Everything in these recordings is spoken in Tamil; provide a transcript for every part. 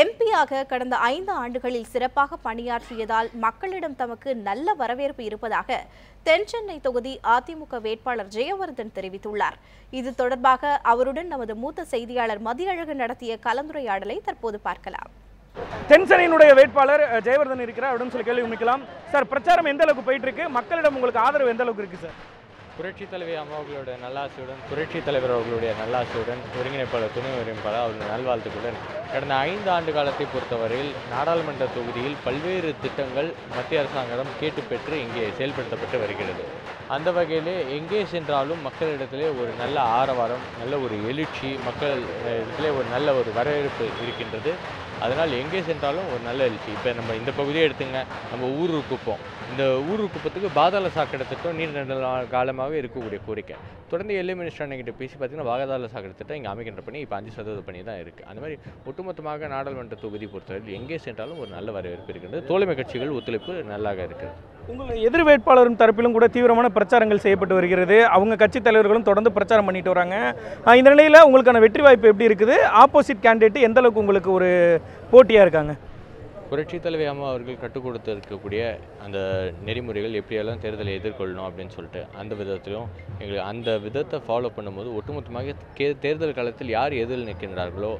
எம்பியாக கடந்த ஐந்து ஆண்டுகளில் சிறப்பாக பணியாற்றியதால் மக்களிடம் தமக்கு நல்ல வரவேற்பு இருப்பதாக தென்சென்னை தொகுதி அதிமுக வேட்பாளர் ஜெயவர்தன் தெரிவித்துள்ளார். இது தொடர்பாக அவருடன் நமது மூத்த செய்தியாளர் மதியழகு நடத்திய கலந்துரையாடலை தற்போது பார்க்கலாம். தென்சென்னையினுடைய வேட்பாளர் ஜெயவர்தன் இருக்கிறார். அப்படின்னு சொல்லி கேள்வி சார் பிரச்சாரம் எந்த அளவுக்கு போயிட்டு இருக்கு? மக்களிடம் உங்களுக்கு ஆதரவு எந்த அளவுக்கு இருக்கு சார்? புரட்சி தலைவி அம்மாவர்களுடைய நல்லாசியுடன் புரட்சி தலைவர் அவர்களுடைய நல்லாசியுடன் ஒருங்கிணைப்பாளர் துணை ஒருங்கிணைப்பாளர் அவருடைய நல்வாழ்த்துக்களுடன் கடந்த ஐந்து ஆண்டு காலத்தை பொறுத்தவரையில் நாடாளுமன்ற தொகுதியில் பல்வேறு திட்டங்கள் மத்திய அரசாங்கம் கேட்டு பெற்று இங்கே செயல்படுத்தப்பட்டு வருகிறது. அந்த வகையிலே எங்கே சென்றாலும் மக்களிடத்திலே ஒரு நல்ல ஆரவாரம் நல்ல ஒரு எழுச்சி மக்கள் அஹ், இடத்திலே ஒரு நல்ல ஒரு வரவேற்பு இருக்கின்றது. அதனால் எங்கே சென்றாலும் ஒரு நல்ல எழுச்சி. இப்போ நம்ம இந்த பகுதியை எடுத்துங்க. நம்ம ஊர் குப்பம். இந்த ஊர் குப்பத்துக்கு பாதாள சாக்கடை திட்டம் நீர் நெடு காலமாகவே இருக்கக்கூடிய கோரிக்கை. தொடர்ந்து எல்லை மினிஸ்டர் அன்னைக்கிட்ட பேசி பார்த்தீங்கன்னா பாதாள சாக்கடை திட்டம் இங்கே அமைக்கின்ற பணி இப்போ அஞ்சு சதவீத பணி தான் இருக்குது அந்த மாதிரி ஒட்டுமொத்தமாக நாடாளுமன்ற தொகுதி பொறுத்தவரையில் எங்கே சென்றாலும் ஒரு நல்ல வரவேற்பு இருக்கின்றது. தோழமை கட்சிகள் ஒத்துழைப்பு நல்லாக இருக்கிறது. உங்கள் எதிர் வேட்பாளரும் தரப்பிலும் கூட தீவிரமான பிரச்சாரங்கள் செய்யப்பட்டு வருகிறது. அவங்க கட்சி தலைவர்களும் தொடர்ந்து பிரச்சாரம் பண்ணிட்டு வராங்க. இந்த நிலையில் உங்களுக்கான வெற்றி வாய்ப்பு எப்படி இருக்குது? ஆப்போசிட் கேண்டிடேட் எந்த அளவுக்கு உங்களுக்கு ஒரு போட்டியாக இருக்காங்க? புரட்சி தலைவி அம்மா அவர்கள் கற்றுக் கொடுத்திருக்கக்கூடிய அந்த நெறிமுறைகள் எப்படியெல்லாம் தேர்தலை எதிர்கொள்ளணும் அப்படின்னு சொல்லிட்டு அந்த விதத்திலும் எங்களுக்கு அந்த விதத்தை ஃபாலோ பண்ணும்போது ஒட்டுமொத்தமாக கே தேர்தல் காலத்தில் யார் எதிரில் நிற்கின்றார்களோ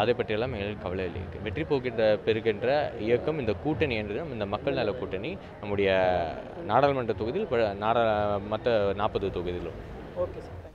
அதை பற்றியெல்லாம் எங்களுக்கு கவலை இல்லை. வெற்றி போகின்ற பெறுகின்ற இயக்கம் இந்த கூட்டணி என்று இந்த மக்கள் நல கூட்டணி நம்முடைய நாடாளுமன்ற தொகுதியில் நாடா மற்ற நாற்பது தொகுதிகளும். Okay sir.